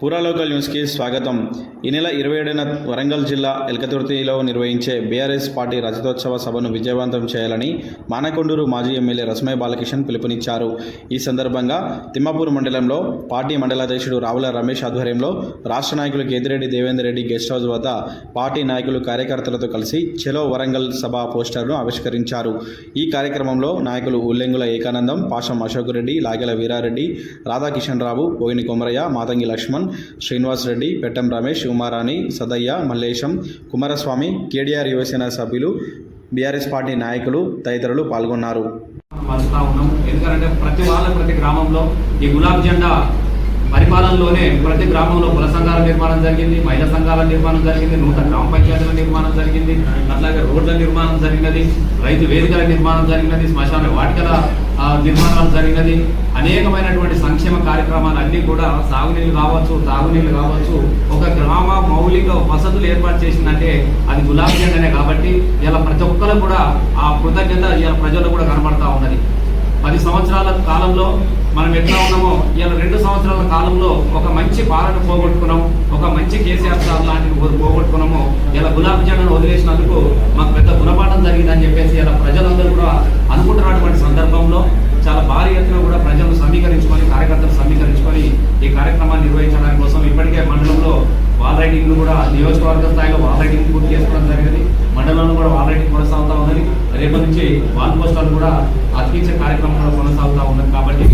పూరాలోకల్ న్యూస్కి స్వాగతం. ఈ నెల ఇరవై ఏడున వరంగల్ జిల్లా ఎల్కతుర్తిలో నిర్వహించే బీఆర్ఎస్ పార్టీ రజతోత్సవ సభను విజయవంతం చేయాలని మానకొండూరు మాజీ ఎమ్మెల్యే రస్మయ్య బాలకిషన్ పిలుపునిచ్చారు. ఈ సందర్భంగా తిమ్మాపూర్ మండలంలో పార్టీ మండలాధ్యక్షుడు రావుల రమేష్ ఆధ్వర్యంలో రాష్ట్ర నాయకులు కేతిరెడ్డి దేవేందర్ రెడ్డి గెస్ట్ హౌస్ వద్ద పార్టీ నాయకులు కార్యకర్తలతో కలిసి చెలో వరంగల్ సభ పోస్టర్ను ఆవిష్కరించారు. ఈ కార్యక్రమంలో నాయకులు ఉల్లెంగుల ఏకానందం పాషం అశోక్ రెడ్డి లాగెల వీరారెడ్డి రాధాకిషన్ రావు పోయిని కొమరయ్య మాతంగి లక్ష్మణ్ శ్రీనివాస్ రెడ్డి పెట్టం రమేష్ ఉమారాణి సదయ్య మల్లేశం కుమారస్వామి కేడీఆర్ యువసేన సభ్యులు బీఆర్ఎస్ పార్టీ నాయకులు తదితరులు పాల్గొన్నారు. ఉన్నాం. ఎందుకంటే ప్రతి వాళ్ళ ప్రతి గ్రామంలో ఈ గులాబ్ జెండా పరిపాలనలోనే ప్రతి గ్రామంలో కుల సంఘాల నిర్మాణం జరిగింది మహిళా సంఘాల నిర్మాణం జరిగింది నూతన గ్రామ పంచాయతీల నిర్మాణం జరిగింది అట్లాగే రోడ్ల నిర్మాణం జరిగినది రైతు వేదికల నిర్మాణం జరిగినది శ్మశాన వాటికల నిర్మాణాలు జరిగినది అనేకమైనటువంటి సంక్షేమ కార్యక్రమాలు అన్నీ కూడా సాగునీళ్ళు కావచ్చు తాగునీళ్ళు కావచ్చు ఒక గ్రామ మౌలిక వసతులు ఏర్పాటు చేసిందంటే అది గులాబీ జెండానే కాబట్టి ఇలా ప్రతి ఒక్కరు కూడా ఆ కృతజ్ఞత ఇలా ప్రజల్లో కూడా కనబడతా ఉన్నది. పది సంవత్సరాల కాలంలో మనం ఎట్లా ఉన్నామో ఇలా రెండు సంవత్సరాల కాలంలో ఒక మంచి పాలన పోగొట్టుకున్నాం ఒక మంచి కేసీఆర్ సార్ లాంటివి పోగొట్టుకున్నాము ఇలా గులాబీ జెండాను వదిలేసినందుకు మాకు పెద్ద గుణపాఠం జరిగిందని చెప్పేసి ఇలా ప్రజలందరూ కూడా రేపటి నుంచి వాన్ పోస్టాలు కూడా అతికించే కార్యక్రమం కూడా కొనసాగుతూ ఉన్నది కాబట్టి